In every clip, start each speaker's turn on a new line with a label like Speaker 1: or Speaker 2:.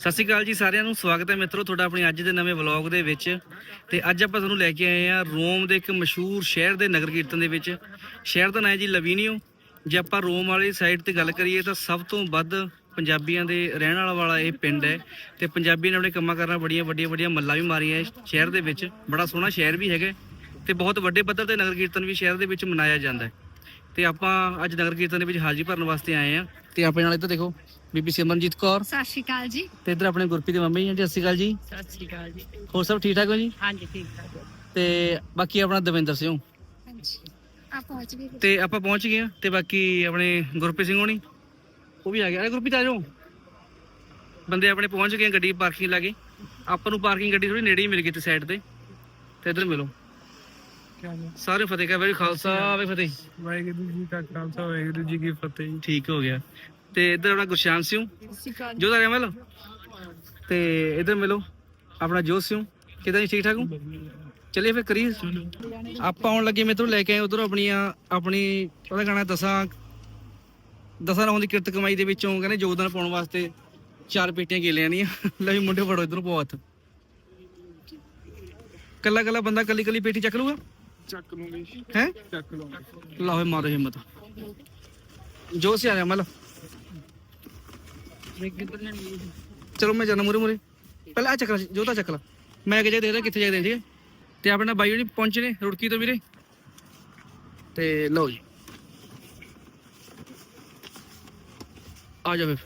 Speaker 1: ਸਤਿ ਸ਼੍ਰੀ ਅਕਾਲ ਜੀ ਸਾਰਿਆਂ ਨੂੰ, ਸਵਾਗਤ ਹੈ ਮਿੱਤਰੋ ਤੁਹਾਡਾ ਆਪਣੇ ਅੱਜ ਦੇ ਨਵੇਂ ਵਲੌਗ ਦੇ ਵਿੱਚ। ਤੇ ਅੱਜ ਆਪਾਂ ਤੁਹਾਨੂੰ ਲੈ ਕੇ ਆਏ ਹਾਂ ਰੋਮ ਦੇ ਇੱਕ ਮਸ਼ਹੂਰ ਸ਼ਹਿਰ ਦੇ ਨਗਰ ਕੀਰਤਨ ਦੇ ਵਿੱਚ। ਸ਼ਹਿਰ ਦਾ ਨਾਂ ਹੈ ਜੀ ਲਵੀਨੀਓ। ਜੇ ਆਪਾਂ ਰੋਮ ਵਾਲੀ ਸਾਈਡ ਤੇ ਗੱਲ ਕਰੀਏ ਤਾਂ ਸਭ ਤੋਂ ਵੱਧ ਪੰਜਾਬੀਆਂ ਦੇ ਰਹਿਣ ਵਾਲਾ ਵਾਲਾ ਇਹ ਪਿੰਡ ਹੈ। ਤੇ ਪੰਜਾਬੀ ਨੇ ਆਪਣੇ ਕੰਮਾਂ ਕਰਨਾ ਬੜੀਆਂ, ਵੱਡੀਆਂ ਵੱਡੀਆਂ ਮੱਲਾਂ ਵੀ ਮਾਰੀਆਂ ਸ਼ਹਿਰ ਦੇ ਵਿੱਚ। ਬੜਾ ਸੋਹਣਾ ਸ਼ਹਿਰ ਵੀ ਹੈਗਾ। ਤੇ ਬਹੁਤ ਵੱਡੇ ਪੱਧਰ ਤੇ ਨਗਰ ਕੀਰਤਨ ਵੀ ਸ਼ਹਿਰ ਦੇ ਵਿੱਚ ਮਨਾਇਆ ਜਾਂਦਾ ਹੈ। ਤੇ ਆਪਾਂ ਅੱਜ ਨਗਰ ਕੀਰਤਨ ਦੇ ਵਿੱਚ ਹਾਜ਼ਰੀ ਭਰਨ ਵਾਸਤੇ ਆਏ ਆ ਤੇ ਆਪਣੇ ਨਾਲ ਇੱਧਰ ਦੇਖੋ। ਬੀਬੀ ਸਿਮਰਨਜੀਤ ਕੌਰ।
Speaker 2: ਸਤਿ ਸ਼੍ਰੀ ਅਕਾਲ ਜੀ।
Speaker 1: ਤੇ ਇੱਧਰ ਆਪਣੇ ਗੁਰਪ੍ਰੀਤ ਦੀ ਮੰਮੀ ਜੀ ਸਤਿ ਸ਼੍ਰੀ ਅਕਾਲ ਜੀ।
Speaker 2: ਸਤਿ ਸ਼੍ਰੀ ਅਕਾਲ ਜੀ।
Speaker 1: ਹੋਰ ਸਭ ਠੀਕ ਠਾਕ ਹੋ ਜੀ?
Speaker 2: ਹਾਂਜੀ ਠੀਕ ਠਾਕ
Speaker 1: ਤੇ ਬਾਕੀ ਆਪਣਾ ਦਵਿੰਦਰ ਸਿੰਘ।
Speaker 2: ਹਾਂਜੀ ਆ ਪਹੁੰਚ ਗਏ।
Speaker 1: ਤੇ ਆਪਾਂ ਪਹੁੰਚ ਗਏ ਆ ਤੇ ਬਾਕੀ ਆਪਣੇ ਗੁਰਪ੍ਰੀਤ ਸਿੰਘ ਹੋਣੀ ਉਹ ਵੀ ਆ ਗਿਆ ਅਰੇ ਗੁਰਪ੍ਰੀਤ ਆ ਜਾਓ। ਬੰਦੇ ਆਪਣੇ ਪਹੁੰਚ ਗਏ ਗੱਡੀ ਪਾਰਕਿੰਗ ਲਾ ਕੇ ਆਪਾਂ ਨੂੰ ਪਾਰਕਿੰਗ ਗੱਡੀ ਥੋੜੀ ਨੇੜੇ ਹੀ ਮਿਲ ਗਈ ਤੇ ਸਾਈਡ ਤੇ। ਤੇ ਇੱਧਰ ਮਿਲੋ। ਸਾਰੇ ਫਤਿਹ ਕਾ ਬਈ ਖਾਲਸਾ ਵੇ ਫਤਿਹ।
Speaker 3: ਵਾਹਿਗੁਰੂ ਜੀ ਕਾ ਖਾਲਸਾ ਵਾਹਿਗੁਰੂ ਜੀ ਕੀ ਫਤਿਹ।
Speaker 1: ਠੀਕ ਹੋ ਗਿਆ। ਤੇ ਇੱਧਰ ਆਪਣਾ ਗੁਰਸ਼ਾਨ ਸਿੰਘ
Speaker 2: ਅਕਾਲ
Speaker 1: ਜੋਦਾ ਰਮਲ ਤੇ ਇੱਧਰ ਮਿਲੋ ਆਪਣਾ ਜੋਤ ਸਿੰਘ ਕਿਦਾਂ ਜੀ ਠੀਕ ਠਾਕ ਹੋ? ਚਲਿਏ ਫਿਰ ਕਰੀਏ। ਆਪਾਂ ਆਉਣ ਲੱਗੇ ਤੋਂ ਲੈ ਕੇ ਆਏ ਉਧਰੋਂ ਆਪਣੀਆਂ ਆਪਣੀ ਉਹਦਾ ਗਾਣਾ ਦਸਾਂ ਦਸਾਂ ਰੌਂ ਦੀ ਕਿਰਤ ਕਮਾਈ ਦੇ ਵਿੱਚੋਂ ਕਹਿੰਦੇ ਯੋਗਦਾਨ ਪਾਉਣ ਵਾਸਤੇ ਚਾਰ ਪੇਟੀਆਂ ਕੇਲਿਆਂ ਦੀਆਂ ਲੈ ਵੀ ਮੁੰਡੇ ਫੜੋ ਇਧਰੋਂ ਹੱਥ ਕੱਲਾ ਕੱਲਾ ਬੰਦਾ ਕੱਲੀ ਕੱਲੀ ਪੇਟੀ ਚੱਕ ਲੂਗਾ
Speaker 3: ਚੱਕ ਲੂੰਗੇ
Speaker 1: ਹੈ?
Speaker 3: ਚੱਕ ਲੂੰਗੇ
Speaker 1: ਲਾਹੇ ਮਾਰੋ ਹਿੰਮਤ। ਜੋ ਸਿਆ ਰਿਹਾ ਮਲ ਚਲੋ ਮੈਂ ਜਾਣਾ ਮੁਰੇ ਮੁਰੇ ਪਹਿਲਾਂ ਆ ਚੱਕਲਾ ਜੋ ਤਾਂ ਚੱਕਲਾ ਮੈਂ ਕਿ ਜੇ ਦੇ ਰਿਹਾ ਕਿੱਥੇ ਜਾ ਦੇ ਠੀਕ ਹੈ? ਤੇ ਆਪਣੇ ਬਾਈ ਜੀ ਪਹੁੰਚੇ ਨੇ ਰੁੜਕੀ ਤੋਂ ਵੀਰੇ। ਤੇ ਲਓ ਜੀ। ਆ ਜਾ ਫਿਰ।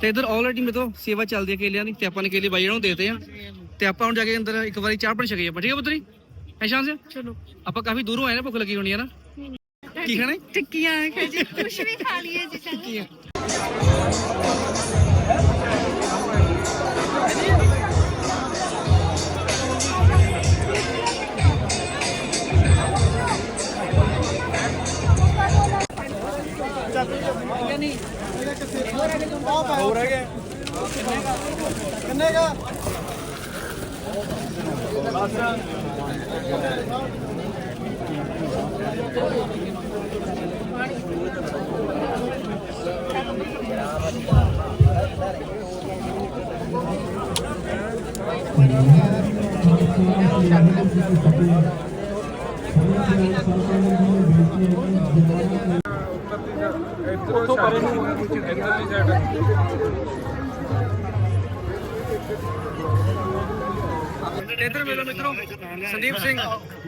Speaker 1: ਤੇ ਇਧਰ ਆਲਰੇਡੀ ਮੇਰੇ ਤੋਂ ਸੇਵਾ ਚੱਲਦੀ ਹੈ ਕੇਲਿਆਂ ਦੀ ਤੇ ਆਪਾਂ ਨੇ ਕੇਲੇ ਬਾਈ ਨੂੰ ਦੇਤੇ ਆ। ਤੇ ਆਪਾਂ ਹੁਣ ਜਾ ਕੇ ਅੰਦਰ ਇੱਕ ਵਾਰੀ ਚਾਹ ਪਾਣੀ ਛਕੀਏ ਆਪਾਂ ਠੀਕ ਹੈ ਪੁੱਤਰੀ? ਐਸ਼ਾਂ ਸੇ
Speaker 2: ਚਲੋ।
Speaker 1: ਆਪਾਂ ਕਾਫੀ ਦੂਰੋਂ ਆਏ ਨਾ ਭੁੱਖ ਲੱਗੀ ਹੋਣੀ ਹੈ ਨਾ? ਕੀ ਖਾਣਾ?
Speaker 2: ਟਿੱਕੀਆਂ ਖਾ ਜੀ। ਕੁਛ ਵੀ ਖਾ ਲਈਏ ਜੀ ਚਲੋ
Speaker 3: ਇੱਧਰਲੀ ਸਾਈਡ
Speaker 1: ਇੱਧਰ ਮਿੱਤਰੋ ਸੰਦੀਪ ਸਿੰਘ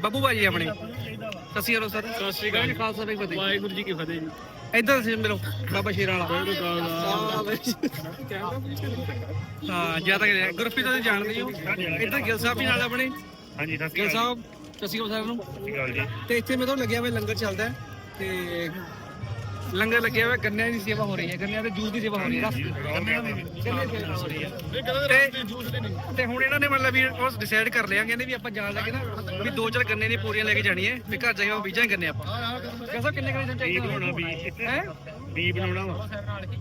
Speaker 1: ਬੱਬੂ ਭਾਜੀ ਆਪਣੇ। ਸਤਿ ਸ਼੍ਰੀ ਅਕਾਲ ਸਰ। ਸਤਿ ਸ਼੍ਰੀ ਅਕਾਲ ਖਾਲਸਾ ਜੀ ਫਤਿਹ।
Speaker 3: ਵਾਹਿਗੁਰੂ ਜੀ ਕੀ ਫਤਿਹ ਜੀ।
Speaker 1: ਇੱਧਰ ਸੇ ਮਿਲੋ ਬਾਬਾ ਸ਼ੇਰਾਂ ਵਾਲਾ। ਹਾਂ ਜ਼ਿਆਦਾ ਗੁਰਪ੍ਰੀਤ ਤੁਸੀਂ ਜਾਣਦੇ ਹੋ ਇੱਧਰ ਗਿਲ ਸਾਹਿਬ ਵੀ ਨਾਲ ਆਪਣੇ।
Speaker 4: ਹਾਂਜੀ ਸਤਿ
Speaker 1: ਗਿਲ
Speaker 4: ਸ਼੍ਰੀ
Speaker 1: ਸਾਹਿਬ ਸਤਿ ਸ਼੍ਰੀ ਅਕਾਲ ਸਾਰਿਆਂ ਨੂੰ।
Speaker 4: ਅਕਾਲ ਜੀ।
Speaker 1: ਤੇ ਇੱਥੇ ਮੇਰੇ ਤੋਂ ਲੱਗਿਆ ਹੋਇਆ ਲੰਗਰ ਚੱਲਦਾ ਤੇ ਲੰਗਰ ਲੱਗਿਆ ਹੋਇਆ ਗੰਨਿਆਂ ਦੀ ਸੇਵਾ ਹੋ ਰਹੀ ਹੈ ਗੰਨਿਆਂ ਦੇ ਜੂਸ ਦੀ ਸੇਵਾ ਹੋ ਰਹੀ ਹੈ ਗੰਨਿਆਂ ਦੀ ਗੰਨੇ ਦੀ ਸੇਵਾ ਹੋ ਰਹੀ ਹੈ। ਤੇ- ਤੇ ਹੁਣ ਇਹਨਾਂ ਨੇ ਮਤਲਬ ਵੀ ਉਹ ਡਿਸਾਈਡ ਕਰ ਲਿਆ ਕਹਿੰਦੇ ਵੀ ਆਪਾਂ ਜਾਣ ਲੱਗੇ ਨਾ ਵੀ ਦੋ ਚਾਰ ਗੰਨੇ ਦੀਆਂ ਪੂਰੀਆਂ ਲੈ ਕੇ ਜਾਣੀਆਂ ਵੀ ਘਰ ਜਾ ਕੇ ਉਹ ਬੀਜਾਂਗੇ ਗੰਨੇ ਆਪਾਂ। ਕਹਿੰਦਾ ਕਿੰਨੇ ਕਿੰਨੇ ਚਾਹੀਦੇ
Speaker 4: ਬਣਾਉਣਾ ਬੀ
Speaker 1: ਹੈ?
Speaker 4: ਬੀ ਬਣਾਉਣਾ ਵਾ।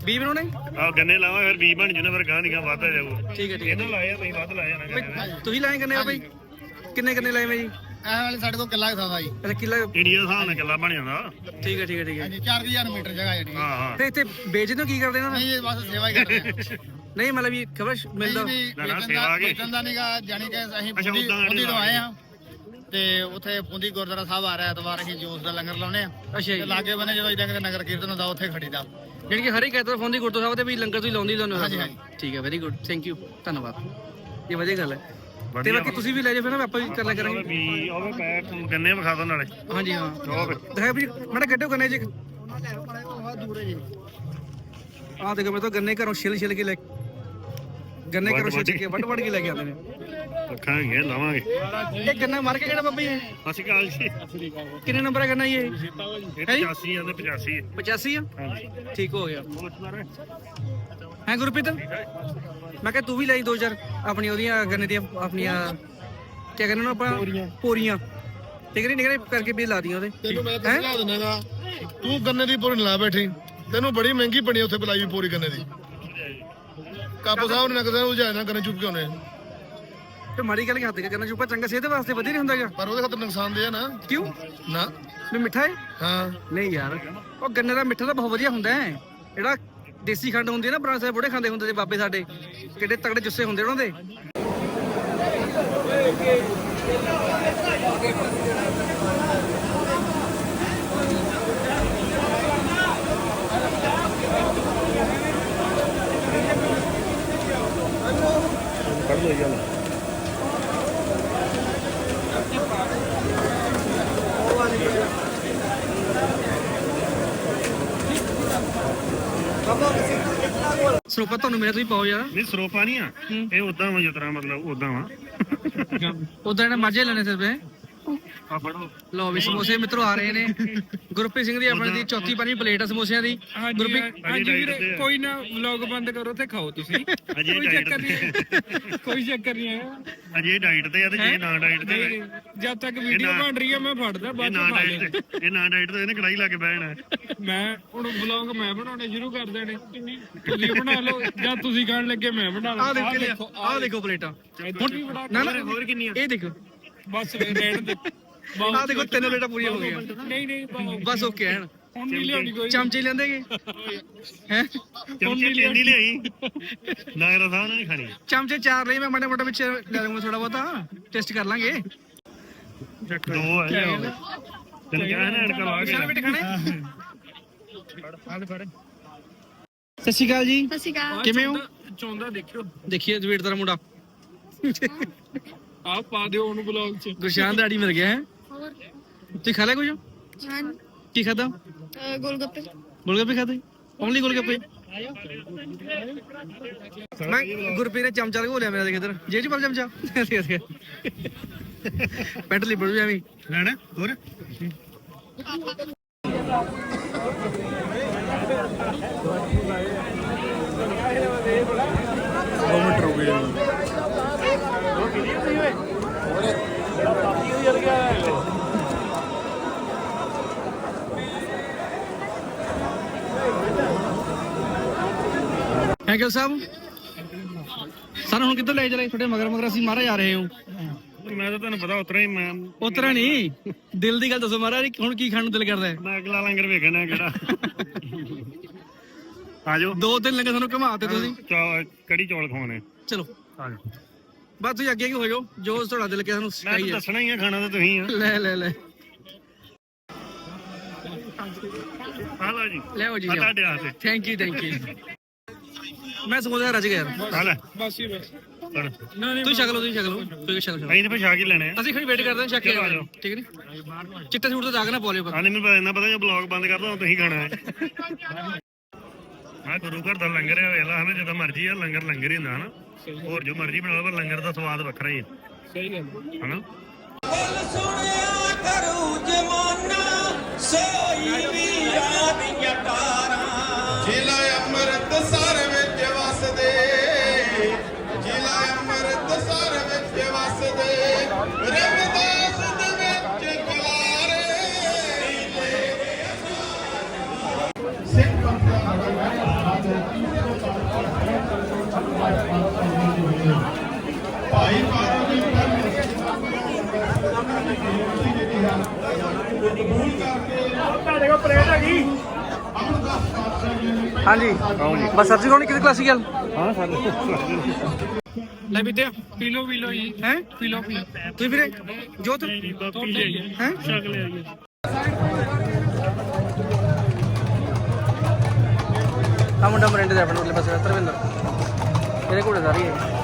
Speaker 1: ਬੀ ਬਣਾਉਣੇ
Speaker 4: ਆ ਗੰਨੇ ਲਾਵਾਂ ਫਿਰ ਬੀ ਬਣ ਜੂਨਾ ਫਿਰ ਗਾਂ ਦੀ ਗਾਂ ਵੱਧਦਾ ਜਾਊ
Speaker 1: ਠੀਕ ਹੈ ਠੀਕ ਹੈ।
Speaker 4: ਇਹਨਾਂ ਲਾਏ ਆ ਤੁਸੀਂ ਵੱਧ ਲਾਏ ਆ ਨਾ
Speaker 1: ਤੁਸੀਂ ਲਾਏ ਗੰਨੇ ਆ ਬਈ? ਕਿੰਨੇ ਕਿੰਨੇ ਲਾਏ ਮੈਂ ਜੀ
Speaker 5: ਇਹ ਵਾਲੇ ਸਾਡੇ ਕੋਲ ਕਿੱਲਾ ਦਾ ਜੀ
Speaker 1: ਅੱਛਾ ਕਿੱਲਾ
Speaker 4: ਇੰਡੀਆ ਦਾ ਹਿਸਾਬ ਨਾਲ ਕਿੱਲਾ ਬਣ ਜਾਂਦਾ।
Speaker 1: ਠੀਕ ਹੈ ਠੀਕ ਹੈ ਠੀਕ ਹੈ।
Speaker 5: ਹਾਂਜੀ 4000 ਮੀਟਰ ਜਗ੍ਹਾ ਜਿਹੜੀ
Speaker 4: ਹਾਂ। ਹਾਂ
Speaker 1: ਤੇ ਇੱਥੇ ਵੇਚਦੇ ਹੋ ਕੀ ਕਰਦੇ ਇਹਨਾਂ ਦਾ
Speaker 5: ਨਹੀਂ ਇਹ ਬਸ ਸੇਵਾ ਹੀ ਕਰਦੇ ਆ।
Speaker 1: ਨਹੀਂ ਮਤਲਬ ਵੀ ਖਬਰ ਮਿਲਦਾ।
Speaker 5: ਨਹੀਂ
Speaker 4: ਨਾ, ਨਾ,
Speaker 5: ਵੇਚਣ
Speaker 4: ਸੇਵਾ
Speaker 5: ਦਾ
Speaker 4: ਕੇ।
Speaker 5: ਵੇਚਣ ਦਾ ਨਹੀਂਗਾ ਜਾਨੀ ਕਿ ਅਸੀਂ
Speaker 4: ਅੱਛਾ,
Speaker 5: ਪੁੰਦੀ
Speaker 4: ਉੱਦਾਂ
Speaker 5: ਪੁੰਦੀ ਤੋਂ
Speaker 4: ਲਾਏ
Speaker 5: ਆਏ ਆ। ਤੇ ਉੱਥੇ ਪੁੰਦੀ ਗੁਰਦੁਆਰਾ ਸਾਹਿਬ ਆ ਰਿਹਾ ਐਤਵਾਰ ਅਸੀਂ ਜੋਸ ਦਾ ਲੰਗਰ ਲਾਉਨੇ ਆ।
Speaker 1: ਅੱਛਾ
Speaker 5: ਤੇ
Speaker 1: ਜੀ
Speaker 5: ਲਾਗੇ ਬੰਨੇ ਜਦੋਂ ਇਦਾਂ ਕਿ ਨਗਰ ਕੀਰਤਨ ਹੁੰਦਾ ਉੱਥੇ ਖੜੀਦਾ।
Speaker 1: ਜਿਹੜੀ ਕਿ ਹਰ ਇੱਕ ਐਤਵਾਰ ਫੋਨ ਦੀ ਗੁਰਦੁਆਰਾ ਸਾਹਿਬ ਤੇ ਵੀ ਲੰਗਰ ਤੁਸੀਂ ਲਾਉਂਦੀ ਲਾਉਂਦੇ ਹੋ।
Speaker 5: ਹਾਂਜੀ, ਹਾਂਜੀ।
Speaker 1: ਠੀਕ ਹੈ ਵੈਰੀ ਗੁੱਡ ਥੈਂਕ ਯੂ ਧੰਨਵਾਦ। ਇਹ ਵਧੀਆ ਗੱਲ ਹੈ। ਤੇ ਬਾਕੀ ਤੁਸੀਂ ਵੀ ਲੈ ਜਾਓ ਫਿਰ ਨਾ ਆਪਾਂ ਵੀ ਕਰ ਲਿਆ ਕਰਾਂਗੇ।
Speaker 4: ਬੀ ਉਹ ਪੈ ਤੁਹਾਨੂੰ ਗੰਨੇ ਵਿਖਾ ਦੋ ਨਾਲੇ।
Speaker 1: ਹਾਂਜੀ ਹਾਂ।
Speaker 4: ਵੇ।
Speaker 1: ਦਿਖਾਓ ਵੀ ਮਾੜਾ ਗੱਡੋ ਗੰਨੇ ਜੀ। ਆਹ ਦੇਖੋ ਮੈਂ ਤਾਂ ਗੰਨੇ ਘਰੋਂ ਛਿਲ ਛਿਲ ਕੇ ਲੈ ਗੰਨੇ ਘਰੋਂ ਛਿਲ ਕੇ ਵੱਢ ਵੱਢ ਕੇ ਲੈ ਕੇ ਆਉਂਦੇ ਨੇ।
Speaker 4: ਰੱਖਾਂਗੇ ਲਾਵਾਂਗੇ।
Speaker 1: ਇਹ ਗੰਨਾ ਮਾਰ ਕੇ ਕਿਹੜਾ ਬੱਬਾ ਜੀ?
Speaker 4: ਸਤਿ ਸ਼੍ਰੀ ਅਕਾਲ ਜੀ।
Speaker 1: ਕਿੰਨੇ ਨੰਬਰ ਹੈ ਗੰਨਾ ਜੀ ਇਹ?
Speaker 4: ਇਹ
Speaker 1: ਹੈ ਜੀ?
Speaker 4: 85 ਆ ਤੇ 85 ਹੈ
Speaker 1: 85 ਆ? ਠੀਕ ਹੋ ਗਿਆ। ਹੈ ਗੁਰਪ੍ਰੀਤ? ਮੈਂ ਕਿਹਾ ਤੂੰ ਵੀ ਲਈ ਦੋ ਚਾਰ ਆਪਣੀ ਉਹਦੀਆਂ ਗੰਨੇ ਦੀਆਂ ਆਪਣੀਆਂ ਕੀ ਕਹਿੰਦੇ ਨੇ ਆਪਾਂ? ਪੋਰੀਆਂ। ਠੀਕ ਨਹੀਂ ਨਿਕਲੇ ਕਰਕੇ ਵੀ ਲਾ ਦੀਆਂ ਉਹਦੇ।
Speaker 6: ਤੈਨੂੰ ਮੈਂ ਸਮਝਾ ਦਿੰਨਾਗਾ ਤੂੰ ਗੰਨੇ ਦੀ ਪੂਰੀ ਲਾ ਬੈਠੀ। ਤੈਨੂੰ ਬੜੀ ਮਹਿੰਗੀ ਬਣੀ ਉੱਥੇ ਬਲਾਈ ਪੂਰੀ ਗੰਨੇ ਦੀ। ਕਾਪੂ ਸਾਹਿਬ ਨੇ ਨਕਜ਼ਾਂ ਉਜਾਇਆ ਨਾ ਗੰਨੇ ਚੁੱਪ ਕੇ ਆਉਣੇ
Speaker 1: ਤੇ ਮਾੜੀ ਗੱਲ ਹੱਥ ਕੇ ਕਰਨਾ ਚੁੱਪਾ ਚੰਗਾ ਸਿਹਤ ਵਾਸਤੇ ਵਧੀਆ ਨਹੀਂ ਹੁੰਦਾਗਾ
Speaker 6: ਪਰ ਉਹਦੇ ਖਾਤਰ ਨੁਕਸਾਨ ਦੇ ਆ ਨਾ।
Speaker 1: ਕਿਉਂ?
Speaker 6: ਨਾ।
Speaker 1: ਵੀ ਮਿੱਠਾ ਹੈ
Speaker 6: ਹਾਂ।
Speaker 1: ਨਹੀਂ ਯਾਰ ਉਹ ਗੰਨੇ ਦਾ ਮਿੱਠਾ ਤਾਂ ਬਹੁਤ ਵਧੀਆ ਹੁੰਦਾ ਹੈ ਜਿਹੜਾ ਦੇਸੀ ਖੰਡ ਹੁੰਦੀ ਹੈ ਨਾ, ਪੁਰਾਣੇ ਸਾਹਿਬ ਬੁੜੇ ਖਾਂਦੇ ਹੁੰਦੇ ਸੀ ਬਾਬੇ ਸਾਡੇ। ਕਿੱਡੇ ਤਕੜੇ ਜੁੱਸੇ ਹੁੰਦੇ ਉਹਨਾਂ ਦੇ।
Speaker 4: ਕੱਢ ਲੋ ਯਾਰ
Speaker 1: ਸਰੋਪਾ ਤੁਹਾਨੂੰ ਮੇਰੇ ਤੋਂ ਹੀ ਪਾਓ ਯਾਰ।
Speaker 4: ਨਹੀਂ ਸਰੋਪਾ ਨਹੀਂ ਆ। ਇਹ ਉਦਾਂ ਵਾ ਜਿਤਨਾ ਮਤਲਬ ਉਦਾਂ ਵਾ।
Speaker 1: ਉਦਾਂ ਇਹਨਾਂ ਮਾਝੇ ਲੈਣੇ ਸਿਰ ਪੇ
Speaker 4: ਆ ਫੜੋ
Speaker 1: ਲਓ ਵੀ ਸਮੋਸੇ ਮਿੱਤਰੋ ਆ ਰਹੇ ਨੇ। ਗੁਰਪ੍ਰੀਤ ਸਿੰਘ ਦੀ ਆਪਣੀ ਦੀ ਚੌਥੀ ਪੰਜਵੀਂ ਪਲੇਟ ਆ ਸਮੋਸਿਆਂ ਦੀ।
Speaker 3: ਹਾਂਜੀ
Speaker 1: ਗੁਰਪ੍ਰੀਤ
Speaker 3: ਹਾਂਜੀ ਵੀਰੇ। ਕੋਈ ਨਾ ਵਲੌਗ ਬੰਦ ਕਰੋ ਤੇ ਖਾਓ ਤੁਸੀਂ।
Speaker 4: ਅਜੇ
Speaker 3: ਕੋਈ
Speaker 4: diet
Speaker 3: ਚੱਕਰ ਨਹੀਂ। ਕੋਈ ਚੱਕਰ ਨਹੀਂ ਹੈ
Speaker 4: ਅਜੇ ਡਾਈਟ ਤੇ ਆ ਤੇ ਜੇ ਨਾ ਡਾਈਟ ਤੇ
Speaker 3: ਨਹੀਂ, ਜਦ ਤੱਕ ਵੀਡੀਓ ਬਣ ਰਹੀ ਹੈ ਮੈਂ ਫੜਦਾ
Speaker 4: ਇਹ
Speaker 3: ਬਾਅਦ
Speaker 4: ਨਾ
Speaker 3: ਚ ਖਾ
Speaker 4: ਡਾਈਟ ਤੇ। ਇਹ ਨਾ ਡਾਈਟ ਤੇ ਇਹਨੇ ਕੜਾਈ ਲਾ ਕੇ ਬਹਿਣਾ।
Speaker 3: ਮੈਂ ਹੁਣ ਵਲੌਗ ਮੈਂ ਬਣਾਉਣੇ ਸ਼ੁਰੂ ਕਰ ਦੇਣੇ। ਤੁਸੀਂ ਬਣਾ ਲਓ ਜਾਂ ਤੁਸੀਂ ਖਾਣ ਲੱਗੇ ਮੈਂ ਬਣਾ ਲਾਂ
Speaker 1: ਆਹ ਦੇਖੋ ਆਹ ਦੇਖੋ ਪਲੇਟਾਂ।
Speaker 3: ਹੁਣ ਬਣਾ
Speaker 1: ਨਾ ਨਾ
Speaker 4: ਹੋਰ ਕਿੰਨੀਆਂ?
Speaker 1: ਇਹ ਦੇਖੋ।
Speaker 3: ਬਸ ਰਹਿਣ ਦੇ
Speaker 1: ਆਹ ਦੇਖੋ ਤਿੰਨ ਪਲੇਟਾਂ ਪੂਰੀਆਂ ਹੋ ਗਈਆਂ।
Speaker 3: ਨਹੀਂ ਨਹੀਂ ਬਹੁਤ-
Speaker 1: ਬਸ ਓਕੇ ਐਨ
Speaker 3: ਹੁਣ ਨਹੀਂ ਲਿਆਉਣੀ ਕੋਈ।
Speaker 1: ਚਮਚੇ ਲੈਂਦੇਗੇ ਹੈ?
Speaker 4: ਚਮਚੇ ਤਿੰਨ ਹੀ ਲਿਆਈ। ਨਾ ਰਸਾ ਨਹੀਂ ਖਾਣੀ।
Speaker 1: ਚਮਚੇ ਚਾਰ ਲਈ ਮੈਂ ਮਾੜਾ ਮੋਟਾ ਵਿੱਚ ਲੈ ਲਵਾਂਗਾ ਥੋੜਾ ਬਹੁਤਾ। ਟੈਸਟ ਕਰ ਲਾਂਗੇ।
Speaker 4: ਦੋ ਆ ਲਿਆਓ ਤੈਨੂੰ ਕਿਹਾ ਨਾ ਐਨਕਾਂ ਲਾ ਕੇ
Speaker 1: ਸਾਰੇ ਬੇਟੇ ਖਾਣੇ? ਸਤਿ ਸ਼੍ਰੀ ਅਕਾਲ ਜੀ।
Speaker 2: ਸਤਿ ਸ਼੍ਰੀ ਅਕਾਲ।
Speaker 1: ਕਿਵੇਂ ਹੋ?
Speaker 3: ਚੌਂਦਾ ਦੇਖਿਓ।
Speaker 1: ਦੇਖੀਏ ਜਵੇਟ ਦਾ ਮੁੰਡਾ।
Speaker 3: ਆਹ ਪਾ ਦਿਓ ਉਹਨੂੰ ਵਲੌਗ 'ਚ।
Speaker 1: ਗੁਰਸ਼ਾਨ ਦਾ ਆੜੀ ਮਿਲ ਗਿਆ ਹੈ।
Speaker 2: ਹੋਰ?
Speaker 1: ਤੁਸੀਂ ਖਾ ਲਿਆ ਕੁਝ
Speaker 2: ਹਾਂ।
Speaker 1: ਕੀ ਖਾਦਾ
Speaker 2: ਗੋਲਗੱਪੇ।
Speaker 1: ਗੋਲਗੱਪੇ ਖਾਦੇ ਓਨਲੀ ਗੋਲਗੱਪੇ। ਮੈਂ ਗੁਰਪ੍ਰੀਤ ਨੇ ਚਮਚਾ ਲਗੋ ਲਿਆ ਮੇਰਾ ਦੇਖ ਇਧਰ। ਜੇ ਚ ਪਰ ਚਮਚਾ। ਪੈਂਟ ਲਿਬੜ ਵੀ ਐਵੇਂ।
Speaker 4: ਲੈਣਾ ਹੋਰ?
Speaker 1: ਹੈਂਕਲ ਸਾਹਿਬ? ਸਾਨੂੰ ਹੁਣ ਕਿੱਧਰ ਲੈ ਚਲੇ? ਤੁਹਾਡੇ ਮਗਰ ਮਗਰ ਅਸੀਂ ਮਾਰਾ ਜਾ ਰਹੇ ਹਾਂ।
Speaker 4: ਮੈਂ ਤਾਂ ਤੁਹਾਨੂੰ ਪਤਾ ਉਤਰਾ ਹੀ ਮੈਂ
Speaker 1: ਉਤਰਾ ਨਹੀਂ। ਦਿਲ ਦੀ ਗੱਲ ਦੱਸੋ ਮਹਾਰਾਜ ਹੁਣ ਕੀ ਖਾਣ ਨੂੰ ਦਿਲ ਕਰਦਾ ਹੈ?
Speaker 4: ਮੈਂ ਅਗਲਾ ਲੰਗਰ ਵੇਖਣਾ ਕਿਹੜਾ। ਆਜੋ।
Speaker 1: ਦੋ ਤਿੰਨ ਲੰਗਰ ਸਾਨੂੰ ਘਮਾਤੇ ਤੁਸੀਂ।
Speaker 4: ਕੜੀ ਚੌਲ ਖਾਣੇ
Speaker 1: ਚਲੋ।
Speaker 4: ਆਜੋ।
Speaker 1: ਬਸ ਤੁਸੀਂ ਅੱਗੇ ਕੀ ਹੋ ਜਾਓ? ਜੋ ਤੁਹਾਡਾ ਦਿਲ ਕਹੇ ਸਾਨੂੰ
Speaker 4: ਮੈਂ
Speaker 1: ਸਿਖਾਈ ਹੈ
Speaker 4: ਦੱਸਣਾ ਹੀ ਆ ਖਾਣਾ ਤਾਂ ਤੁਸੀਂ ਆ।
Speaker 1: ਲੈ ਲੈ ਲੈ।
Speaker 4: ਆ ਲਓ ਜੀ।
Speaker 1: ਲੈ ਜੀ
Speaker 4: ਆ ਤੁਹਾਡੇ ਹੱਥ।
Speaker 1: ਥੈਂਕ ਯੂ ਥੈਂਕ ਯੂ ਮੈਂ ਸੋਚਦਾ ਰਜ ਗਿਆ ਯਾਰ।
Speaker 4: ਆ ਲੈ।
Speaker 3: ਬਸ ਹੀ ਬਸ।
Speaker 4: ਫੜ।
Speaker 3: ਨਾ ਨਹੀਂ
Speaker 1: ਤੁਸੀਂ ਲਓ ਤੁਸੀਂ ਛਕ ਲਓ।
Speaker 4: ਅਸੀਂ ਤੇ ਪਛਾ ਕੇ ਲੈਣੇ ਆ।
Speaker 1: ਅਸੀਂ ਖੜੀ ਵੇਟ ਕਰਦੇ ਹਾਂ ਛੱਕ ਕੇ
Speaker 4: ਚਲੋ ਆ ਜਾਓ।
Speaker 1: ਠੀਕ ਹੈ ਨੀ ਚਿੱਟੇ ਸੂਟ ਤੇ ਦਾਗ ਨਾ ਪਾ ਲਿਓ ਪਰ
Speaker 4: ਆ ਨਹੀਂ ਮੈਨੂੰ ਪਤਾ ਇੰਨਾ ਪਤਾ ਜੇ ਬਲੌਗ ਬੰਦ ਕਰ ਦੋ ਤੁਸੀਂ ਖਾਣਾ ਹੈ। ਆ ਗੁਰੂ ਘਰ ਦਾ ਲੰਗਰ ਹੈ ਵੇਲਾ ਹਨਾ ਜਦੋਂ ਮਰਜ਼ੀ ਆ ਲੰਗਰ ਲੰਗਰ ਹੀ ਹੁੰਦਾ ਹਨਾ। ਹੋਰ ਜੋ ਮਰਜ਼ੀ ਬਣਾ ਲਓ ਪਰ ਲੰਗਰ ਦਾ ਸਵਾਦ ਵੱਖਰਾ ਹੀ ਹੈ
Speaker 3: ਸਹੀ ਗੱਲ।
Speaker 4: ਹਨਾ?
Speaker 7: ਸੁਣਿਆ ਕਰੂ ਜਮਾਨਾ ਸੋਈ ਵੀ ਯਾਦ ਯਕਾਰਾਂ
Speaker 1: ਹਾਂਜੀ। ਬਸ ਸਬਜ਼ੀ ਖਾਣੀ ਕਿਹਦੀ ਕਲਾਸੀ ਗੱਲ
Speaker 4: ਹਾਂ ਸਾਡੇ
Speaker 1: ਲੈ ਬਿੱਦਿਆ
Speaker 3: ਪੀ ਲਓ ਪੀ ਲਓ ਜੀ।
Speaker 1: ਹੈ?
Speaker 3: ਪੀ ਲਓ ਪੀ।
Speaker 1: ਤੁਸੀਂ ਵੀਰੇ ਜੋਤ?
Speaker 3: ਪੀ ਲਈ
Speaker 1: ਹੈ?
Speaker 3: ਛਕ ਲਿਆ ਜੀ
Speaker 1: ਆ ਮੁੰਡਾ ਮਰਿੰਡੇ ਦਾ ਆਪਣੇ ਉਰਲੇ ਪਾਸੇ ਤਰਵਿੰਦਰ। ਇਹਦੇ ਕੋਲੇ ਸਾਰੀ ਹੈ।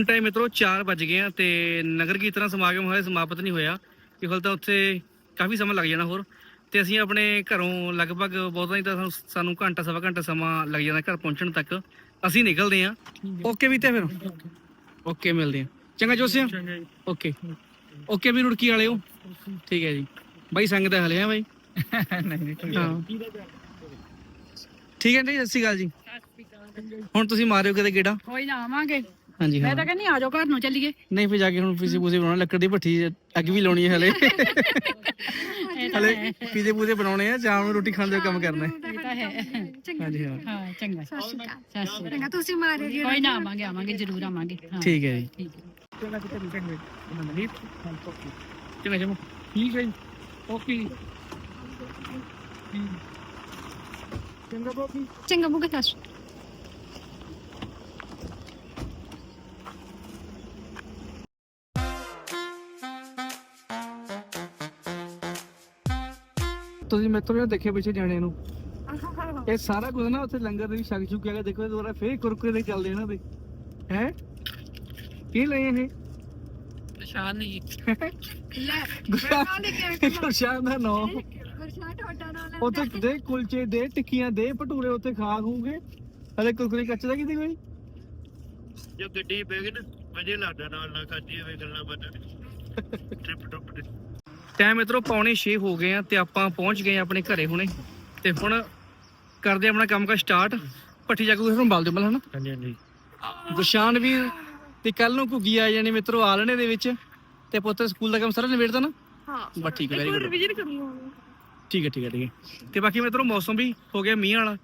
Speaker 1: ਹੁਣ ਟਾਈਮ ਮਿੱਤਰੋ 4 ਵੱਜ ਗਏ ਆ ਤੇ ਨਗਰ ਕੀਰਤਨ ਸਮਾਗਮ ਹੋਇਆ ਸਮਾਪਤ ਨਹੀਂ ਹੋਇਆ ਕਿ ਹਾਲੇ ਤਾਂ ਉੱਥੇ ਕਾਫੀ ਸਮਾਂ ਲੱਗ ਜਾਣਾ ਹੋਰ। ਤੇ ਅਸੀਂ ਆਪਣੇ ਘਰੋਂ ਲਗਭਗ ਬਹੁਤਾ ਨਹੀਂ ਤਾਂ ਸਾਨੂੰ ਸਾਨੂੰ ਘੰਟਾ ਸਵਾ ਘੰਟਾ ਸਮਾਂ ਲੱਗ ਜਾਂਦਾ ਘਰ ਪਹੁੰਚਣ ਤੱਕ। ਅਸੀਂ ਨਿਕਲਦੇ ਆ ਓਕੇ ਵੀ ਤੇ ਫਿਰ? ਓਕੇ ਮਿਲਦੇ ਆ ਚੰਗਾ ਜੋਸਿਆ ਓਕੇ। ਓਕੇ ਵੀ ਰੁੜਕੀ ਵਾਲਿਓ। ਠੀਕ ਹੈ ਜੀ। ਬਾਈ ਸੰਗਤ ਹੈ ਹਲੇ ਆ ਬਾਈ ਠੀਕ ਹੈ ਜੀ ਸਤਿ ਸ਼੍ਰੀ ਅਕਾਲ ਜੀ। ਹੁਣ ਤੁਸੀਂ ਮਾਰਿਓ ਕਿਤੇ ਗੇੜਾ।
Speaker 2: ਕੋਈ ਨਾ ਆਵਾਂਗੇ।
Speaker 1: ਹਾਂਜੀ ਹਾਂ।
Speaker 2: ਮੈਂ ਤਾਂ ਕਹਿੰਦੀ ਆ ਜਾਓ ਘਰ ਨੂੰ ਚੱਲੀਏ।
Speaker 1: ਨਹੀਂ ਫਿਰ ਜਾ ਕੇ ਹੁਣ ਪੀਜ਼ੇ ਪੂਜ਼ੇ ਬਣਾਉਣਾ ਲੱਕੜ ਦੀ ਭੱਠੀ ਅੱਗ ਵੀ ਲਾਉਣੀ ਹੈ ਹਲੇ। ਹਲੇ ਪੀਜ਼ੇ ਪੂਜ਼ੇ ਬਣਾਉਣੇ ਆ ਸ਼ਾਮ ਨੂੰ ਰੋਟੀ ਖਾਣ ਦਾ ਕੰਮ ਕਰਨਾ ਹੈ।
Speaker 2: ਇਹ ਤਾਂ ਹੈ।
Speaker 1: ਹਾਂਜੀ ਹਾਂ।
Speaker 2: ਹਾਂ ਚੰਗਾ। ਸਤਿ ਸ਼੍ਰੀ ਅਕਾਲ।
Speaker 8: ਸਤਿ ਸ਼੍ਰੀ ਅਕਾਲ। ਤੁਸੀਂ ਮਾਰਿਓ ਜੀ
Speaker 2: ਕੋਈ ਨਾ ਆਵਾਂਗੇ ਆਵਾਂਗੇ ਜ਼ਰੂਰ ਆਵਾਂਗੇ। ਹਾਂ
Speaker 1: ਠੀਕ ਹੈ ਜੀ।
Speaker 2: ਠੀਕ ਹੈ।
Speaker 1: ਚੰਗਾ ਚੰਗਾ
Speaker 3: ਠੀਕ ਹੈ ਜੀ। ਓਕੇ
Speaker 8: ਚੰਗਾ ਬੁਗਾ ਸਤਿ ਸ਼੍ਰੀ ਅਕਾਲ
Speaker 1: ਤੁਸੀਂ ਮੈਥੋਂ ਵੀ ਦੇਖੇ ਪਿੱਛੇ ਜਾਣੇ ਨੂੰ। ਇਹ ਸਾਰਾ ਕੁਝ ਨਾ ਉੱਥੇ ਲੰਗਰ ਦੇ ਵੀ ਛਕ ਛੁਕ ਕੇ ਦੇਖੋ ਦੁਬਾਰਾ ਫੇਰ ਕੁਰਕੁਰੇ ਦੇ ਚੱਲਦੇ ਇਹਨਾਂ ਦੇ ਹੈ? ਕੀ ਲਏ ਇਹ?
Speaker 2: ਪਛਾਣ ਨਹੀਂ
Speaker 1: ਗੁਰਸ਼ਾਨ ਦਾ ਨੋ।
Speaker 8: ਗੁਰਸ਼ਾਹ ਟੋਟਾ ਨਾਲ
Speaker 1: ਉੱਥੇ ਦੇ ਕੁਲਚੇ ਦੇ ਟਿੱਕੀਆਂ ਦੇ ਭਟੂਰੇ ਉੱਥੇ ਖਾ ਖੂਗੇ। ਹਲੇ ਕੁਰਕੁਰੇ ਕੱਚ ਦਾ ਕਿਤੇ ਕੋਈ?
Speaker 4: ਜੇ ਗੱਡੀ ਪੈ ਗਈ ਨਾ ਵਜੇ ਲੱਗਦਾ ਨਾਲ ਨਾ ਖਾਦੀ ਹੋਵੇ ਗੱਲਾਂ ਬਾਤਾਂ। ਟ੍ਰਿਪ ਟੁੱਪ ਤੇ
Speaker 1: ਟਾਈਮ ਮਿੱਤਰੋ ਪੌਣੇ 6 ਹੋ ਗਏ ਆ ਤੇ ਆਪਾਂ ਪਹੁੰਚ ਗਏ ਆ ਆਪਣੇ ਘਰੇ ਹੁਣੇ। ਤੇ ਹੁਣ ਕਰਦੇ ਆ ਆਪਣਾ ਕੰਮ ਕਾ ਸਟਾਰਟ ਪੱਠੀ ਜਾ ਕੇ ਫਿਰ ਬਲ ਦੇ ਬਲ ਹਨਾ?
Speaker 4: ਹਾਂਜੀ ਹਾਂਜੀ।
Speaker 1: ਗੁਰਸ਼ਾਨ ਵੀ ਤੇ ਕੱਲ ਨੂੰ ਘੁੱਗੀ ਆ ਜਾਣੀ ਮਿੱਤਰੋ ਆਲਣੇ ਦੇ ਵਿੱਚ। ਤੇ ਪੁੱਤ ਸਕੂਲ ਦਾ ਕੰਮ ਸਾਰਾ ਨਿਬੇੜਦਾ ਨਾ?
Speaker 8: ਹਾਂ
Speaker 1: ਬਸ ਠੀਕ ਹੈ ਵੈਰੀ ਗੁੱਡ
Speaker 8: ਰਿਵੀਜ਼ਨ ਕਰੂੰਗਾ
Speaker 1: ਠੀਕ ਹੈ ਠੀਕ ਹੈ ਠੀਕ ਹੈ ਤੇ ਬਾਕੀ ਮਿੱਤਰੋ ਮੌਸਮ ਵੀ ਹੋ ਗਿਆ ਮੀਂਹ ਵਾਲਾ।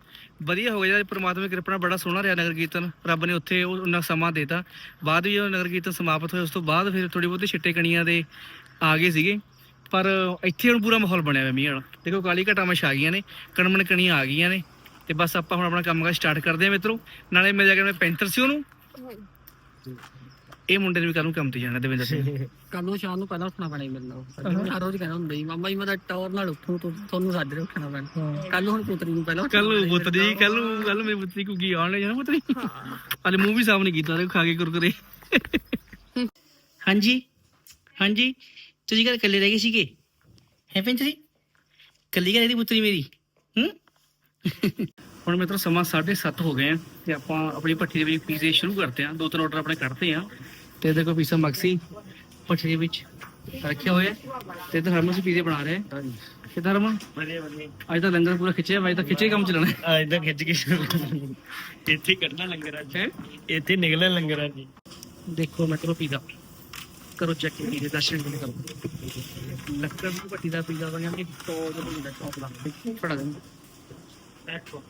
Speaker 1: ਵਧੀਆ ਹੋ ਗਿਆ ਜੀ ਪ੍ਰਮਾਤਮਾ ਦੀ ਕਿਰਪਾ ਨਾਲ ਬੜਾ ਸੋਹਣਾ ਰਿਹਾ ਨਗਰ ਕੀਰਤਨ। ਰੱਬ ਨੇ ਉੱਥੇ ਉਹ ਉਹਨਾਂ ਸਮਾਂ ਦੇਤਾ। ਬਾਅਦ ਵੀ ਉਹ ਨਗਰ ਕੀਰਤਨ ਸਮਾਪਤ ਹੋਇਆ ਉਸ ਤੋਂ ਬਾਅਦ ਫਿਰ ਥੋੜੀ ਬਹੁਤੀ ਛਿੱਟੇ ਕਣੀਆਂ ਦੇ ਆ ਗਏ ਸੀਗੇ। ਪਰ ਇੱਥੇ ਹੁਣ ਪੂਰਾ ਮਾਹੌਲ ਬਣਿਆ ਹੋਇਆ ਮੀਂਹ ਵਾਲਾ। ਦੇਖੋ ਕਾਲੀ ਘਟਾਵਾਂ ਛਾ ਗਈਆਂ ਨੇ ਕਣਮਣ ਕਣੀਆਂ ਆ ਗਈਆਂ ਨੇ ਤੇ ਬਸ ਆਪਾਂ ਹੁਣ ਆਪਣਾ ਕੰਮ ਕਰ ਸਟਾਰਟ ਕਰਦੇ ਹਾਂ ਮਿੱਤਰੋ। ਨਾਲੇ ਮਿਲ ਜਾ ਕੇ ਮੈਂ ਪੈਂਤਰ ਸੀ ਉਹਨੂੰ। ਇਹ ਮੁੰਡੇ ਨੇ ਵੀ ਕੱਲ ਨੂੰ ਕੰਮ ਤੇ ਜਾਣਾ ਦਵਿੰਦਰ ਸਿੰਘ।
Speaker 2: ਕੱਲ ਨੂੰ ਸ਼ਾਮ ਨੂੰ ਪਹਿਲਾਂ ਉੱਠਣਾ ਪੈਣਾ ਹੀ। ਮੈਨੂੰ ਹਰ ਰੋਜ਼ ਕਹਿੰਦਾ ਹੁੰਦਾ ਜੀ ਮਾਮਾ ਜੀ ਮੈਂ ਤਾਂ ਟੌਰ ਨਾਲ ਉੱਠੂ ਤੂੰ ਤੁਹਾਨੂੰ ਸਾਜਰੇ ਉੱਠਣਾ ਪੈਣਾ। ਕੱਲ ਹੁਣ ਪੁੱਤਰੀ ਨੂੰ ਪਹਿਲਾਂ
Speaker 1: ਕੱਲ ਨੂੰ ਪੁੱਤਰੀ ਕੱਲ ਨੂੰ ਕੱਲ ਮੇਰੀ ਪੁੱਤਰੀ ਕੁਗੀ ਆਉਣ ਲੈ ਜਾਣਾ ਪੁੱਤਰੀ। ਹਲੇ ਮੂੰਹ ਵੀ ਨਹੀਂ ਕੀਤਾ ਦੇਖੋ ਖਾ ਕੇ ਕੁਰਕਰੇ। ਹਾਂਜੀ ਹਾਂਜੀ। ਤੁਸੀਂ ਘਰ ਇਕੱਲੇ ਰਹਿ ਗਏ ਸੀਗੇ? ਹੈ ਪਿੰਚਰੀ ਕੱਲੀ ਘਰ ਦੀ ਪੁੱਤਰੀ ਮੇਰੀ। ਹੂੰ? ਹੁਣ ਮਿੱਤਰੋ ਸਮਾਂ 7:30 ਹੋ ਗਏ ਆ ਤੇ ਆਪਾਂ ਆਪਣੀ ਭੱਠੀ ਦੇ ਵਿੱਚ ਪੀਜ਼ੇ ਸ਼ੁਰੂ ਕਰਦੇ ਆ। ਦੋ ਤਿੰਨ ਆਰਡਰ ਆਪਣੇ ਕੱਢਦੇ ਆ। ਤੇ ਕੋਲ ਪੀਜ਼ਾ ਮਕਸੀ ਭੱਠੀ ਦੇ ਵਿੱਚ ਰੱਖਿਆ ਹੋਇਆ। ਤੇ ਇਧਰ ਹਰਮਨ ਸੀ ਪੀਜ਼ੇ ਬਣਾ ਰਹੇ। ਕਿਦਾਂ ਹਰਮਨ?
Speaker 4: ਵਧੀਆ ਵਧੀਆ।
Speaker 1: ਅੱਜ ਤਾਂ ਲੰਗਰ ਪੂਰਾ ਖਿੱਚਿਆ ਅੱਜ ਤਾਂ ਖਿੱਚੇ ਕੰਮ ਚੱਲਣਾ। ਹੈ।
Speaker 4: ਅੱਜ ਤਾਂ ਖਿੱਚ ਕੇ ਇੱਥੇ ਕੱਢਣਾ ਲੰਗਰ ਅੱਜ? ਇੱਥੇ ਨਿਕਲਣਾ ਲੰਗਰ ਅੱਜ।
Speaker 1: ਦੇਖੋ ਮਿੱਤਰੋ ਪੀਜ਼ਾ। ਕਰੋ ਚੈੱਕ ਪੀਜ਼ੇ ਦਰਸ਼ਨ ਕਰੋ। ਲੱਕੜ ਦੀ ਭੱਠੀ ਦਾ ਪੀਜ਼ਾ ਬਣਿਆ ਕਿ ਟੋ ਜੋ ਹੁੰਦਾ ਟੌਪ ਦਾ। ਫੜਾ ਦੇ। ਦੇਖੋ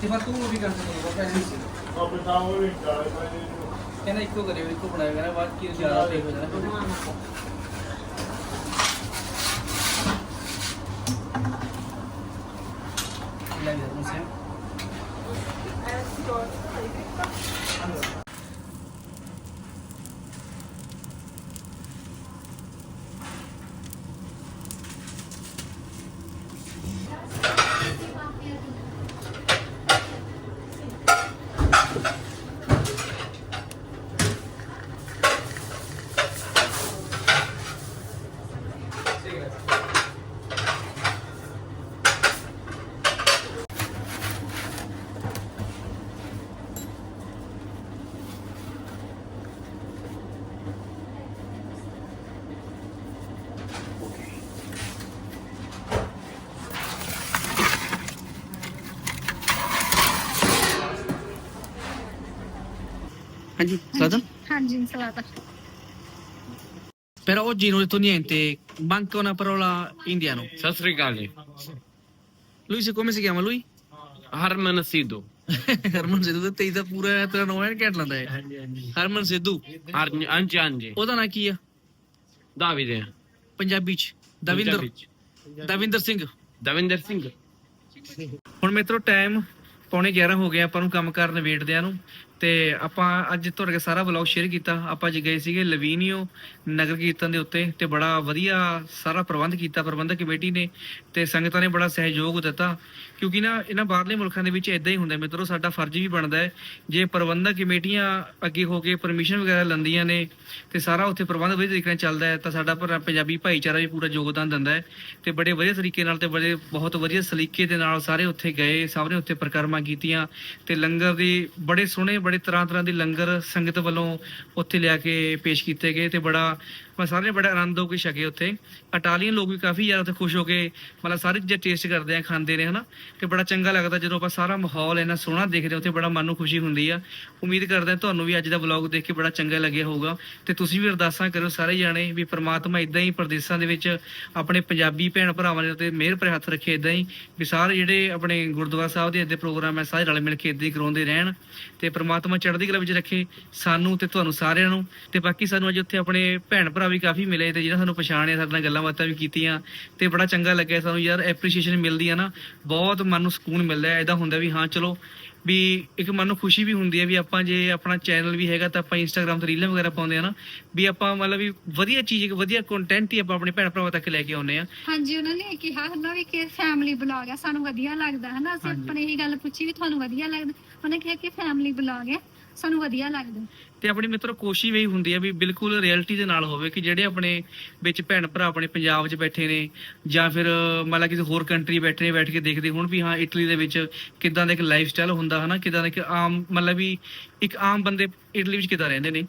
Speaker 1: ਤੇ ਬਾਤ ਤੂੰ ਵੀ ਕਰ ਸਕਦਾ ਪੈਸੇ ਸੀ। ਕਹਿੰਦਾ ਇੱਕੋ ਕਰਿਓ ਇੱਕੋ ਬਣਾਇਆ ਕਹਿੰਦਾ ਬਾਅਦ ਕੀ ਜ਼ਿਆਦਾ ਹੋ ਜਾਣਾ ਲੈ ਜਾ ਮੁਸੇ ਹਾਂਜੀ
Speaker 8: ਹਾਂਜੀ ਸਲਾਦ
Speaker 1: Però oggi non ho detto niente, manca una parola indiano.
Speaker 3: Sat Sri ਅਕਾਲ ਜੀ।
Speaker 1: Lui si- come si chiama lui?
Speaker 3: ਹਰਮਨ ਸਿੱਧੂ।
Speaker 1: ਹਰਮਨ ਸਿੱਧੂ ਤੇ ਤੇਈ ਦਾ ਪੂਰਾ ਤੇਰਾ ਨਾਮ ਹੈ ਘੈਂਟ ਲੰਦਾ ਹੈ।
Speaker 3: ਹਾਂਜੀ ਹਾਂਜੀ।
Speaker 1: ਹਰਮਨ ਸਿੱਧੂ।
Speaker 3: ਹਾਂਜੀ ਹਾਂਜੀ।
Speaker 1: ਉਹਦਾ ਨਾਂ ਕੀ ਆ?
Speaker 3: ਦਾਵਿਦੇ
Speaker 1: ਪੰਜਾਬੀ ਚ। ਦਵਿੰਦਰ। ਦਵਿੰਦਰ ਸਿੰਘ।
Speaker 3: ਦਵਿੰਦਰ ਸਿੰਘ।
Speaker 1: ਹੁਣ ਮਿੱਤਰੋ ਟਾਈਮ ਪੌਣੇ 11 ਹੋ ਗਿਆ ਆਪਾਂ ਨੂੰ ਕੰਮ ਕਰਨ ਨਵੇੜਦਿਆਂ ਨੂੰ। ਤੇ ਆਪਾਂ ਅੱਜ ਤੁਹਾਡੇ ਨਾਲ ਸਾਰਾ ਵਲੌਗ ਸ਼ੇਅਰ ਕੀਤਾ। ਆਪਾਂ ਅੱਜ ਗਏ ਸੀਗੇ ਲਵੀਨੀਓ ਨਗਰ ਕੀਰਤਨ ਦੇ ਉੱਤੇ ਤੇ ਬੜਾ ਵਧੀਆ ਸਾਰਾ ਪ੍ਰਬੰਧ ਕੀਤਾ, ਪ੍ਰਬੰਧਕ ਕਮੇਟੀ ਨੇ ਤੇ ਸੰਗਤਾਂ ਨੇ ਬੜਾ ਸਹਿਯੋਗ ਦਿੱਤਾ। ਕਿਉਂਕਿ ਨਾ ਇਹਨਾਂ ਬਾਹਰਲੇ ਮੁਲਕਾਂ ਦੇ ਵਿੱਚ ਇਦਾਂ ਹੀ ਹੁੰਦਾ ਮਿੱਤਰੋ, ਸਾਡਾ ਫਰਜ਼ ਵੀ ਬਣਦਾ ਹੈ। ਜੇ ਪ੍ਰਬੰਧਕ ਕਮੇਟੀਆਂ ਅੱਗੇ ਹੋ ਕੇ ਪਰਮਿਸ਼ਨ ਵਗੈਰਾ ਲੈਂਦੀਆਂ ਨੇ ਤੇ ਸਾਰਾ ਉੱਥੇ ਪ੍ਰਬੰਧ ਵਧੀਆ ਤਰੀਕੇ ਨਾਲ ਚੱਲਦਾ ਹੈ, ਤਾਂ ਸਾਡਾ ਪੰਜਾਬੀ ਭਾਈਚਾਰਾ ਵੀ ਪੂਰਾ ਯੋਗਦਾਨ ਦਿੰਦਾ ਹੈ ਤੇ ਬੜੇ ਵਧੀਆ ਤਰੀਕੇ ਨਾਲ ਤੇ ਬੜੇ ਬਹੁਤ ਵਧੀਆ ਸਲੀਕੇ ਦੇ ਨਾਲ ਸਾਰੇ ਉੱਥੇ ਗਏ ਸਭ ਨੇ ਉੱਥੇ ਪ੍ਰਕਰਮਾਂ ਕੀਤੀਆਂ ਤੇ ਲੰਗਰ ਦੀ ਬੜੇ ਸੋਹਣੇ ਬੜੇ ਤਰ੍ਹਾਂ ਤਰ੍ਹਾਂ ਦੇ ਲੰਗਰ ਸੰਗਤ ਵੱਲੋਂ ਉੱਥੇ ਲਿਆ ਕੇ ਪੇਸ਼ ਕੀਤੇ ਗਏ ਤੇ ਬੜਾ ਮੈਂ ਸਾਰੇ ਬੜਾ ਆਨੰਦ ਹੋ ਕੇ ਛਕੇ ਉੱਥੇ। ਇਟਾਲੀਅਨ ਲੋਕ ਵੀ ਕਾਫੀ ਜ਼ਿਆਦਾ ਉੱਥੇ ਖੁਸ਼ ਹੋ ਕੇ ਮਤਲਬ ਸਾਰੇ ਚੀਜ਼ਾਂ ਟੇਸਟ ਕਰਦੇ ਆ, ਖਾਂਦੇ ਨੇ, ਹਨਾ? ਤੇ ਬੜਾ ਚੰਗਾ ਲੱਗਦਾ ਜਦੋਂ ਆਪਾਂ ਸਾਰਾ ਮਾਹੌਲ ਇੰਨਾ ਸੋਹਣਾ ਦੇਖਦੇ ਉੱਥੇ ਬੜਾ ਮਨ ਨੂੰ ਖੁਸ਼ੀ ਹੁੰਦੀ ਆ। ਉਮੀਦ ਕਰਦੇ ਹਾਂ ਤੁਹਾਨੂੰ ਵੀ ਅੱਜ ਦਾ ਵਲੌਗ ਦੇਖ ਕੇ ਬੜਾ ਚੰਗਾ ਲੱਗਿਆ ਹੋਊਗਾ। ਤੇ ਤੁਸੀਂ ਵੀ ਅਰਦਾਸਾਂ ਕਰੋ ਸਾਰੇ ਜਾਣੇ ਵੀ ਪ੍ਰਮਾਤਮਾ ਇਦਾਂ ਹੀ ਪ੍ਰਦੇਸ਼ਾਂ ਦੇ ਵਿੱਚ ਆਪਣੇ ਪੰਜਾਬੀ ਭੈਣ ਭਰਾਵਾਂ ਦੇ ਉੱਤੇ ਮਿਹਰ ਭਰੇ ਹੱਥ ਰੱਖੇ ਇਦਾਂ ਹੀ ਵੀ ਸਾਰੇ ਜਿਹੜੇ ਆਪਣੇ ਗੁਰਦੁਆਰਾ ਸਾਹਿਬ ਦੇ ਅੱਦੇ ਪ੍ਰੋਗਰਾਮ ਹੈ ਸਾਰੇ ਰਲ ਮਿਲ ਕੇ ਇਦਾਂ ਹੀ ਕਰਾਉਂਦੇ ਰਹਿਣ ਤੇ ਪ੍ਰਮਾਤਮਾ ਚੜ੍ਹਦੀ ਕਲਾ ਵਿੱਚ ਰੱਖੇ ਸਾਨੂੰ ਤੇ ਤੁਹਾਨੂੰ ਸਾਰਿਆਂ ਨੂੰ। ਤੇ ਬਾਕੀ ਸਾਨੂੰ ਅੱਜ ਉੱਥੇ ਆਪਣੇ ਭੈਣ ਭਰਾ ਵੀ ਕਾਫੀ ਮਿਲੇ ਤੇ ਜਿਹਨਾਂ ਸਾਨੂੰ ਪਛਾਣਿਆ ਸਾਡੇ ਨਾਲ ਗੱਲਾਂ ਬਾਤਾਂ ਵੀ ਕੀਤੀਆਂ। ਤੇ ਬੜਾ ਚੰਗਾ ਲੱਗਿਆ ਸਾਨੂੰ ਯਾਰ ਐਪਰੀਸ਼ੀਏਸ਼ਨ ਮਿਲਦੀ ਆ ਨਾ। ਬਹੁਤ ਮਨ ਨੂੰ ਸਕੂਨ ਮਿਲਦਾ ਹੈ ਇਦਾਂ ਹੁੰਦਾ ਵੀ ਹਾਂ ਚਲੋ ਵੀ ਇੱਕ ਮਨ ਨੂੰ ਖੁਸ਼ੀ ਵੀ ਹੁੰਦੀ ਹੈ ਵੀ ਆਪਾਂ ਜੇ ਆਪਣਾ ਚੈਨਲ ਵੀ ਹੈਗਾ ਤਾਂ ਆਪਾਂ ਇੰਸਟਾਗ੍ਰam ਤੇ ਰੀਲਾਂ ਵਗੈਰਾ ਪਾਉਂਦੇ ਆ ਨਾ। ਵੀ ਆਪਾਂ ਮਤਲਬ ਵੀ ਵਧੀਆ ਚੀਜ਼ ਇੱਕ ਵਧੀਆ ਕੰਟੈਂਟ ਹੀ ਆਪਾਂ ਆਪਣੇ ਭੈਣ ਭਰਾਵਾਂ ਤੱਕ ਲੈ ਕੇ ਆਉਂਦੇ ਆ।
Speaker 8: ਹਾਂਜੀ ਉਹਨਾਂ ਨੇ ਕਿਹਾ ਹਨਾ ਵੀ ਕਿ ਫੈਮਿਲੀ ਬਲੌਗ ਆ ਸਾਨੂੰ ਵਧੀਆ ਲੱਗਦਾ ਹਨਾ? ਅਸੀਂ ਆਪਣੇ ਇਹੀ ਗੱਲ ਪੁੱਛੀ ਵੀ ਤੁਹਾਨੂੰ ਵਧੀਆ ਲੱਗਦਾ। ਉਹਨੇ ਕਿਹਾ ਕਿ ਫੈਮਿਲੀ ਬਲੌਗ ਹੈ ਸਾਨੂੰ ਵਧੀਆ ਲੱਗਦਾ।
Speaker 1: ਤੇ ਆਪਣੀ ਮਿੱਤਰੋ ਕੋਸ਼ਿਸ਼ ਵੀ ਹੁੰਦੀ ਹੈ ਵੀ ਬਿਲਕੁਲ ਰਿਐਲਿਟੀ ਦੇ ਨਾਲ ਹੋਵੇ ਕਿ ਜਿਹੜੇ ਆਪਣੇ ਵਿੱਚ ਭੈਣ ਭਰਾ ਆਪਣੇ ਪੰਜਾਬ 'ਚ ਬੈਠੇ ਨੇ ਜਾਂ ਫਿਰ ਮੰਨ ਲਾ ਕਿਸੇ ਹੋਰ ਕੰਟਰੀ ਬੈਠੇ ਨੇ ਬੈਠ ਕੇ ਦੇਖਦੇ ਹੁਣ ਵੀ ਹਾਂ ਇਟਲੀ ਦੇ ਵਿੱਚ ਕਿਦਾਂ ਦਾ ਇੱਕ ਲਾਈਫ ਸਟਾਈਲ ਹੁੰਦਾ ਹਨਾ ਕਿਦਾਂ ਦਾ ਇੱਕ ਆਮ ਮਤਲਬ ਵੀ ਇੱਕ ਆਮ ਬੰਦੇ ਇਟਲੀ ਵਿੱਚ ਕਿਦਾਂ ਰਹਿੰਦੇ ਨੇ।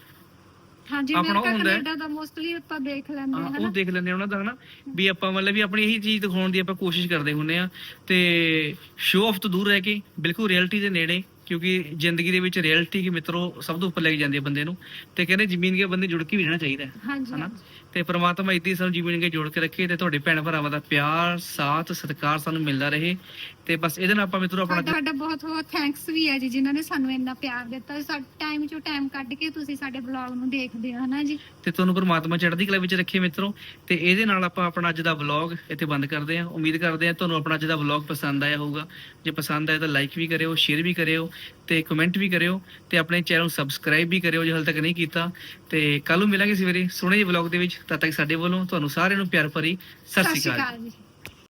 Speaker 8: ਹਾਂਜੀ
Speaker 1: ਆਪਣਾ ਹੁੰਦਾ।
Speaker 8: ਕੈਨੇਡਾ ਦਾ ਮੋਸਟਲੀ ਆਪਾਂ ਦੇਖ ਲੈਂਦੇ
Speaker 1: ਹਾਂ,
Speaker 8: ਹਾਂ
Speaker 1: ਉਹ ਦੇਖ ਲੈਂਦੇ ਉਹਨਾਂ ਦਾ ਹਨਾ ਵੀ ਆਪਾਂ ਮਤਲਬ ਵੀ ਆਪਣੀ ਇਹੀ ਚੀਜ਼ ਦਿਖਾਉਣ ਦੀ ਆਪਾਂ ਕੋਸ਼ਿਸ਼ ਕਰਦੇ ਹੁੰਨੇ ਆ ਤੇ ਸ਼ੋਅ ਆਫ ਤੋਂ ਦੂਰ ਰਹਿ ਕੇ ਬਿਲਕੁਲ ਰਿਐਲਿਟੀ ਦੇ ਨੇੜੇ ਕਿਉਂਕਿ ਜ਼ਿੰਦਗੀ ਦੇ ਵਿੱਚ ਰਿਐਲਿਟੀ ਕੀ ਮਿੱਤਰੋ ਸਭ ਤੋਂ ਉੱਪਰ ਲੈ ਕੇ ਜਾਂਦੀ ਹੈ ਬੰਦੇ ਨੂੰ ਤੇ ਕਹਿੰਦੇ ਜ਼ਮੀਨ ਕੇ ਬੰਦੇ ਜੁੜ ਕੇ ਵੀ ਰਹਿਣਾ ਚਾਹੀਦਾ ਹੈ
Speaker 8: ਹਾਂਜੀ
Speaker 1: ਹਨਾ? ਤੇ ਪ੍ਰਮਾਤਮਾ ਇਦਾਂ ਸਾਨੂੰ ਜੀਵਨ ਕੇ ਜੋੜ ਕੇ ਰੱਖੇ ਤੇ ਤੁਹਾਡੇ ਭੈਣ ਭਰਾਵਾਂ ਦਾ ਪਿਆਰ ਸਾਥ ਸਤਿਕਾਰ ਸਾਨੂੰ ਮਿਲਦਾ ਰਹੇ। ਤੇ ਬਸ ਇਹਦੇ ਨਾਲ ਆਪਾਂ ਮਿੱਤਰੋ ਆਪਣਾ
Speaker 8: ਤੁਹਾਡਾ ਬਹੁਤ ਬਹੁਤ ਥੈਂਕਸ ਵੀ ਹੈ ਜੀ ਜਿਨ੍ਹਾਂ ਨੇ ਸਾਨੂੰ ਇੰਨਾ ਪਿਆਰ ਦਿੱਤਾ। ਸਾਡੇ ਟਾਈਮ ਚੋਂ ਟਾਈਮ ਕੱਢ ਕੇ ਤੁਸੀਂ ਸਾਡੇ ਬਲੌਗ ਨੂੰ ਦੇਖਦੇ ਹੋ ਹਨਾ ਜੀ?
Speaker 1: ਤੇ ਤੁਹਾਨੂੰ ਪਰਮਾਤਮਾ ਚੜ੍ਹਦੀ ਕਲਾ ਵਿੱਚ ਰੱਖੇ ਮਿੱਤਰੋ। ਤੇ ਇਹਦੇ ਨਾਲ ਆਪਾਂ ਆਪਣਾ ਅੱਜ ਦਾ ਵਲੌਗ ਇੱਥੇ ਬੰਦ ਕਰਦੇ ਹਾਂ। ਉਮੀਦ ਕਰਦੇ ਹਾਂ ਤੁਹਾਨੂੰ ਆਪਣਾ ਅੱਜ ਦਾ ਵਲੌਗ ਪਸੰਦ ਆਇਆ ਹੋਊਗਾ। ਜੇ ਪਸੰਦ ਆਇਆ ਤਾਂ ਲਾਈਕ ਵੀ ਕਰਿਓ ਸ਼ੇਅਰ ਵੀ ਕਰਿਓ ਤੇ ਕਮੈਂਟ ਵੀ ਕਰਿਓ ਤੇ ਆਪਣੇ ਚੈਨਲ ਨੂੰ ਸਬਸਕ੍ਰਾਈਬ ਵੀ ਕਰਿਓ ਜੇ ਹਾਲੇ ਤੱਕ ਨਹੀਂ ਕੀਤਾ। ਤੇ ਕੱਲ ਨੂੰ ਮਿਲਾਂਗੇ ਸਵੇਰੇ ਸੋਹਣੇ ਜਿਹੇ ਵਲੌਗ ਦੇ ਵਿੱਚ। ਤਦ ਤੱਕ ਸਾਡੇ ਵੱਲੋਂ ਤੁਹਾਨੂੰ ਸਾਰਿਆਂ ਨੂੰ ਪਿਆਰ ਭਰੀ ਸਤਿ ਸ਼੍ਰੀ ਅਕਾਲ।